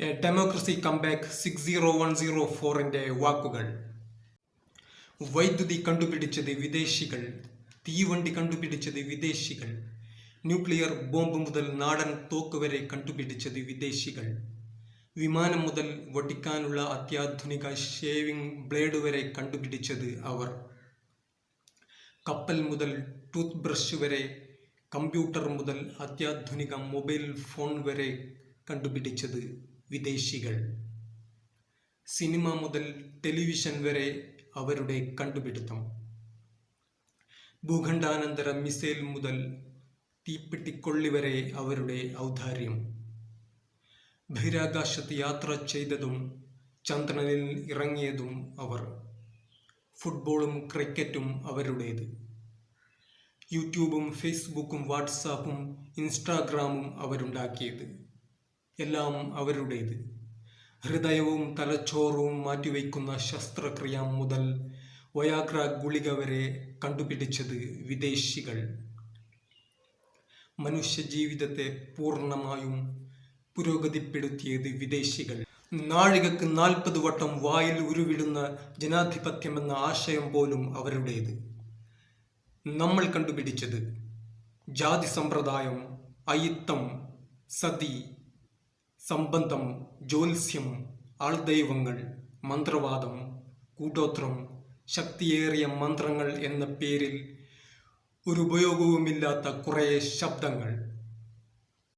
Democracy comeback six zero one zero ഫോറിന്റെ വാക്കുകൾ. വൈദ്യുതി കണ്ടുപിടിച്ചത് വിദേശികൾ തീവണ്ടി കണ്ടുപിടിച്ചത് വിദേശികൾ ന്യൂക്ലിയർ ബോംബ് മുതൽ നാടൻ തോക്ക് വരെ കണ്ടുപിടിച്ചത് വിദേശികൾ. വിമാനം മുതൽ വടിക്കാനുള്ള അത്യാധുനിക ഷേവിംഗ് ബ്ലേഡ് വരെ കണ്ടുപിടിച്ചത് അവർ. കപ്പൽ മുതൽ ടൂത്ത് ബ്രഷ് വരെ കമ്പ്യൂട്ടർ മുതൽ അത്യാധുനിക മൊബൈൽ ഫോൺ വരെ കണ്ടുപിടിച്ചത് വിദേശികൾ. സിനിമ മുതൽ ടെലിവിഷൻ വരെ അവരുടെ കണ്ടുപിടുത്തം. ഭൂഖണ്ഡാനന്തര മിസൈൽ മുതൽ തീപ്പെട്ടിക്കൊള്ളി വരെ അവരുടെ ഔദാര്യം. ബഹിരാകാശത്ത് യാത്ര ചെയ്തതും ചന്ദ്രനിൽ ഇറങ്ങിയതും അവർ. ഫുട്ബോളും ക്രിക്കറ്റും അവരുടേത്. യൂട്യൂബും ഫേസ്ബുക്കും വാട്സാപ്പും ഇൻസ്റ്റാഗ്രാമും അവരുണ്ടാക്കിയത്. എല്ലാം അവരുടേത്. ഹൃദയവും തലച്ചോറും മാറ്റിവെക്കുന്ന ശസ്ത്രക്രിയ മുതൽ വയാഗ്ര ഗുളിക വരെ കണ്ടുപിടിച്ചത് വിദേശികൾ. മനുഷ്യ ജീവിതത്തെ പൂർണമായും പുരോഗതിപ്പെടുത്തിയത് വിദേശികൾ. നാഴികക്ക് നാൽപ്പത് വട്ടം വായിൽ ഉരുവിടുന്ന ജനാധിപത്യമെന്ന ആശയം പോലും അവരുടേത്. നമ്മൾ കണ്ടുപിടിച്ചത് ജാതി സമ്പ്രദായം അയിത്തം സതി സംബന്ധം ജ്യോത്സ്യം ആൾദൈവങ്ങൾ മന്ത്രവാദം കൂട്ടോത്രം ശക്തിയേറിയ മന്ത്രങ്ങൾ എന്ന പേരിൽ ഒരു ഉപയോഗവുമില്ലാത്ത കുറേ ശബ്ദങ്ങൾ.